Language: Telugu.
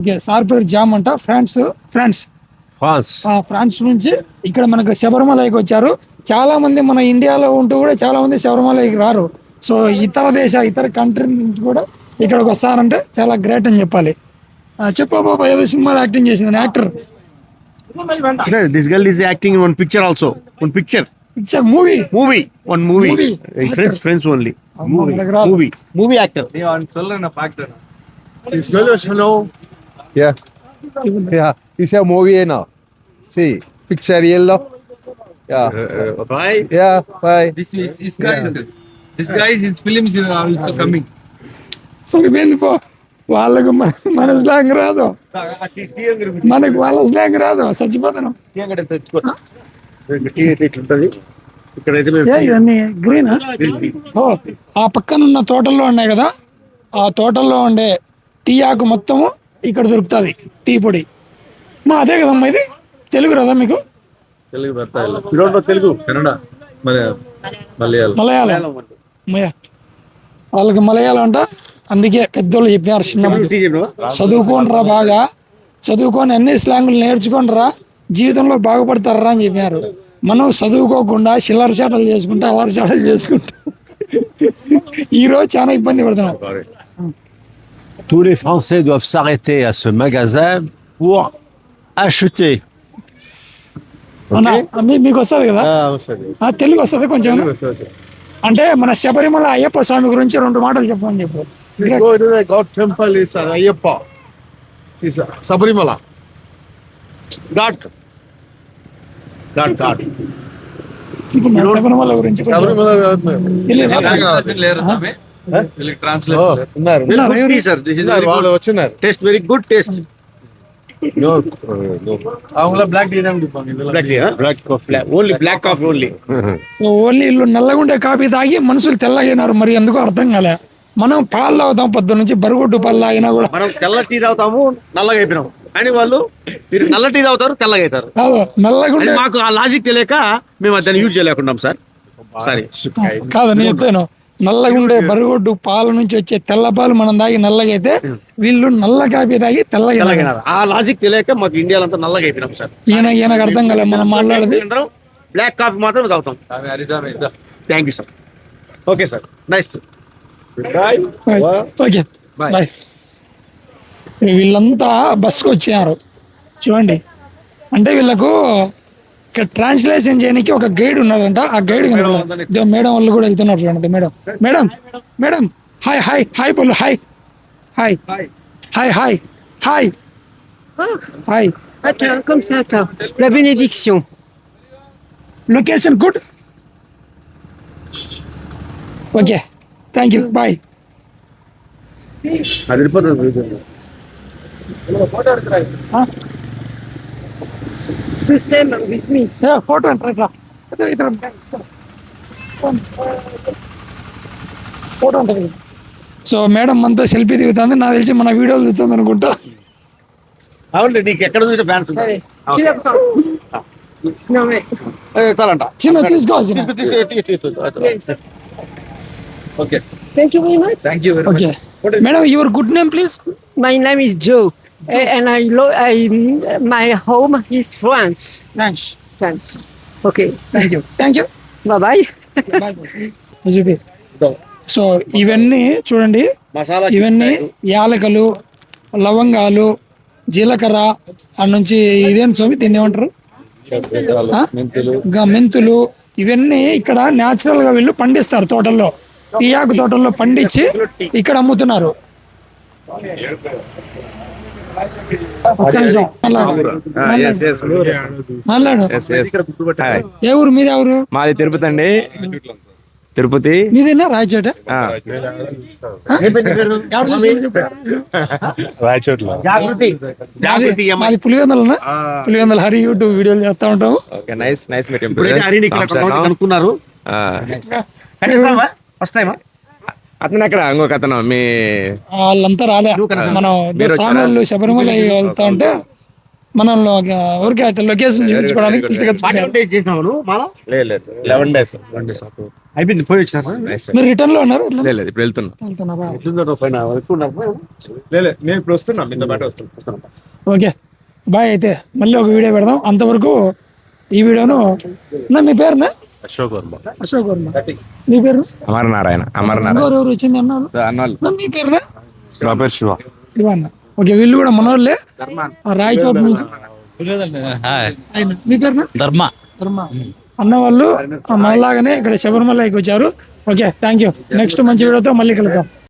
ఓకే సార్ పేరు జామ్ అంట. France France. ఫ్రాన్స్. నుంచి ఇక్కడ మనకు శబరిమలకి వచ్చారు. చాలా మంది మన ఇండియాలో ఉంటూ కూడా చాలా మంది శబరిమలకి రారు. సో ఇతర దేశ ఇతర కంట్రీ నుంచి కూడా ఇక్కడికి వస్తారంటే చాలా గ్రేట్ అని చెప్పాలి. ఆ, చెప్పు బాబా ఏదో సినిమాలో యాక్టింగ్ చేసింది actor this girl is acting in one picture also one picture picture movie movie one movie. Friends friends only. Movie movie actor Yeah. Yeah. Is a movie now. See, picture yellow. Yeah. Bye Yeah. Bye. This is this guy. This guy is his films are also coming. సరిపోయింది పో వాళ్ళకు మన మన స్లాంగ్ రాదు మనకు వాళ్ళ స్లాంగ్ రాదు చచ్చిపోతాను ఇవన్నీ గ్రీన్ ఓ ఆ పక్కన ఉన్న తోటల్లో ఉన్నాయి కదా ఆ తోటల్లో ఉండే టీ ఆకు మొత్తము ఇక్కడ దొరుకుతుంది టీ పొడి. మా అదే కదమ్మా ఇది? తెలుగు రదా మీకు? తెలుగు మలయాళం. వాళ్ళకి మలయాళం అంట అందుకే పెద్దోళ్ళు చెప్పారు చిన్నప్పుడు. చదువుకోండిరా బాగా. చదువుకొని అన్ని స్లాంగులు నేర్చుకోండిరా జీవితంలో బాగుపడతారా అని చెప్పారు మనం చదువుకోకుండా చిల్లర చాటలు చేసుకుంటా అల్లరి చాటలు చేసుకుంటా. ఈరోజు చాలా ఇబ్బంది పడుతున్నాం. Tous les Français doivent s'arrêter à ce magasin pour acheter. అన్న, మీ- మీకు వస్తుంది కదా ఆ, తెలుగు వస్తుంది కొంచెం అంటే మన శబరిమల అయ్యప్ప స్వామి గురించి రెండు మాటలు చెప్పమని చెప్పు This go to the God temple is uh, Ayyappa. This is uh, Sabarimala. Ghat ghat ghat ఇప్పుడు మన శబరిమల గురించి కొంచెం Sabarimala. uh, తెలియదు. ట్రాన్స్లేషన్ లేరు స్వామి తెలుగు Oh, ట్రాన్స్లేషన్ ఉన్నారు. ఉన్నారు, ఎవరు? టీ సార్ దిస్ ఇస్ ఉన్నారు, వాళ్ళు వచ్చినారు టేస్ట్ వెరీ గుడ్ టేస్ట్ அவங்கள பிளாக் டீ தான் குடிப்பாங்க இதெல்லாம் black black coffee only black coffee only only ఇల్లు నల్లగుండే కాఫీ తాగి మనుషులు తెల్లగైనారు మరి ఎందుకో అర్థం కాలే మనం పాలు తాగుతాం పొద్దు నుంచి బరుగుడ్డు పాలు తాగినా కూడా మనం తెల్ల టీ తాగుతాము నల్లగా అయిపోయినాం కానీ వాళ్ళు మీరు నల్ల టీ తాగుతారు తెల్లగా అవుతారు కాదు నల్లగుండే అది మాకు ఆ లాజిక్ తెలియక మేము దాన్ని యూజ్ చేయలేకున్నాం సార్ సారీ కాదు నేను చెప్తాను నల్లగుండే బరుగుడ్డు పాల నుంచి వచ్చే తెల్ల పాలు మనం తాగి నల్లగైతే వీళ్ళు నల్ల కాఫీ తాగి తెల్లగా ఆ లాజిక్ తెలియక మాకు ఇండియాలో అంతా నల్లగా అయిపోయినాం సార్. ఈయన ఈయనకు అర్థం కాలే మనం మాట్లాడేది. బ్లాక్ కాఫీ మాత్రం తాగుతాం. Thank you sir okay sir nice okay bye వీళ్ళంతా బస్కి వచ్చారు చూడండి. అంటే వీళ్ళకు ఇక్కడ ట్రాన్స్లేషన్ చేయడానికి ఒక గైడ్ ఉన్నాడంట. ఆ గైడ్ కనుక మేడం వాళ్ళు కూడా వెళ్తున్నారు చూడండి. Madam madam madam. Hi hi hi పొల్లు hi hi hi hi hi hi Attends, comme ça, attends. La bénédiction. Location good okay thank you bye అది with me. ఫోటో అంటారా ఫోటో ఉంటుంది సో మేడం మనతో సెల్ఫీ దిగుతుంది. నాకు తెలిసి మన వీడియోలు చూస్తుంది అనుకుంటా. అవునండి నీకు ఎక్కడ చూసే ఫ్యాన్స్. చాలంట. చిన్న తీసుకోవాలి చిన్న. Yes. Okay. Thank you very much. Thank you very much okay madam your good name please My name is Joe. A- And I, lo- I, my home is France. Thanks France. Okay. Thank you thank you Bye bye. చూపి సో ఇవన్నీ చూడండి. మసాలా ఇవన్నీ యాలకలు లవంగాలు జీలకర్ర ఆ నుంచి ఇదేం స్వామి దీన్ని ఏమంటారు? ఆ? ఇంకా మెంతులు. ఇవన్నీ ఇక్కడ న్యాచురల్గా వీళ్ళు పండిస్తారు తోటల్లో. టీయాకు తోటల్లో పండించి ఇక్కడ అమ్ముతున్నారు. ఏ ఊరు? మీద ఊరు? మాది తిరుపతి అండి. తిరుపతి. మీదేనా? రాయచోట? రాయచోట్ల. అమ్మాయి మాది పులివెందలనా? పులివెందల హరి యూట్యూబ్ వీడియోలు చేస్తా ఉంటాము. ఓకే నైస్ నైస్ కనుక్కున్నారు. ఫస్ట్ టైమా అతను అక్కడ ఇంకొక అతను మీ వాళ్ళంతా రాలే. మనం మీరు వచ్చారా? స్వామి వాళ్ళు శబరిమల వెళ్తా ఉంటే మనం ఊరికే అట్లా లొకేషన్ చూపించుకోవడానికి అయిపోయింది పోయి వచ్చినారా మీరు రిటర్న్లో ఉన్నారు? లేదు లేదు ఇప్పుడు వెళ్తున్నా. ఓకే. బాయ్ అయితే మళ్ళీ ఒక వీడియో పెడదాం. అంతవరకు ఈ వీడియోను నా మీ పేరునా? అశోక్ వర్మ. అశోక్ వర్మ. మీ పేరు? అమరనారాయణ అమరనారాయణ. ఇంకోరు ఎవరు వచ్చింది అన్నారు? అన్నాళ్ళు. నా మీ పేరునా? నా పేరు శివ. ఇవన్న ఓకే వీళ్ళు కూడా మనోళ్ళే? ఆ రాయచోట నుంచి. మీ పేరునా? ధర్మ. ధర్మ. అన్న వాళ్ళు ఆ మనలాగానే ఇక్కడ శబరిమలకి వచ్చారు. ఓకే థ్యాంక్ యూ నెక్స్ట్ మంచి వీడియోతో మళ్ళీ కలుద్దాం.